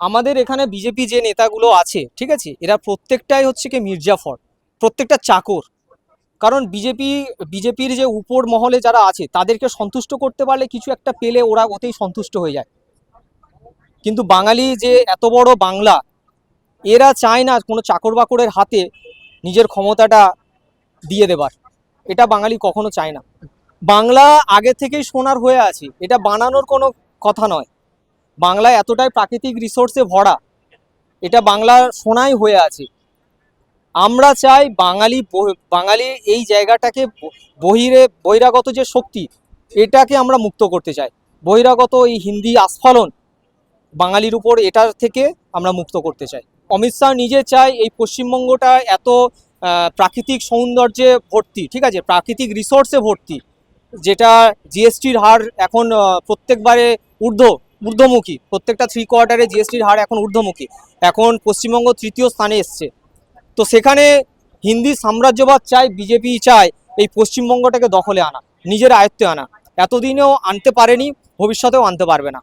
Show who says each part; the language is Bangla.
Speaker 1: আমাদের এখানে বিজেপি যে নেতাগুলো আছে, ঠিক আছে? এরা প্রত্যেকটাই হচ্ছে কি মির্জাফর, প্রত্যেকটা চাকর। কারণ বিজেপি, বিজেপির যে উপর মহলে যারা আছে, তাদেরকে সন্তুষ্ট করতে পারলে কিছু একটা পেলে ওরা ওতেই সন্তুষ্ট হয়ে যায়। কিন্তু বাঙালি যে এত বড় বাংলা, এরা চায় না কোনো চাকর বাকরের হাতে নিজের ক্ষমতাটা দিয়ে দেবার। এটা বাঙালি কখনো চায় না। বাংলা আগে থেকেই সোনার হয়ে আছে। এটা বানানোর কোনো কথা নয়। বাংলা এতটাই প্রাকৃতিক রিসোর্সে ভরা, এটা বাংলার সোনাই হয়ে আছে। আমরা চাই বাঙালি বাঙালি এই জায়গাটাকে বহিরে, বহিরাগত যে শক্তি, এটাকে আমরা মুক্ত করতে চাই। বহিরাগত এই হিন্দি আস্ফালন, বাঙালির উপর এটার থেকে আমরা মুক্ত করতে চাই। অমিত শাহ নিজে চায় এই পশ্চিমবঙ্গটা এত প্রাকৃতিক সৌন্দর্যে ভর্তি, ঠিক আছে? প্রাকৃতিক রিসোর্সে ভর্তি, যেটা জিএসটির হার এখন প্রত্যেকবারে ঊর্ধ্ব। ঊর্ধ্বমুখী। প্রত্যেকটা থ্রি কোয়ার্টারে জিএসটির হার এখন ঊর্ধ্বমুখী। এখন পশ্চিমবঙ্গ তৃতীয় স্থানে এসছে। তো সেখানে হিন্দি সাম্রাজ্যবাদ চায়, বিজেপি চায়, এই পশ্চিমবঙ্গটাকে দখলে আনা, নিজের আয়ত্তে আনা। এতদিনেও আনতে পারেনি, ভবিষ্যতেও আনতে পারবে না।